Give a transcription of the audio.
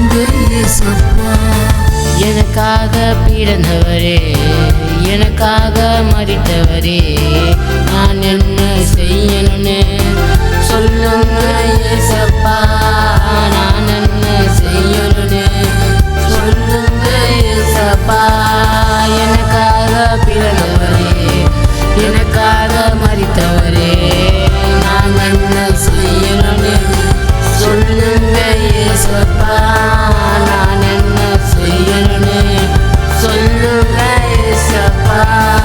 அன்பு எனக்காக பிறந்தவரே எனக்காக மறித்தவரே நான் என்ன செய்யணும்னு சொல்லுங்க இயேசப்பா. நான் என்ன செய்யணும்னு சொல்லுங்க எனக்காக பிறந்தவரே எனக்காக மறித்தவரே love.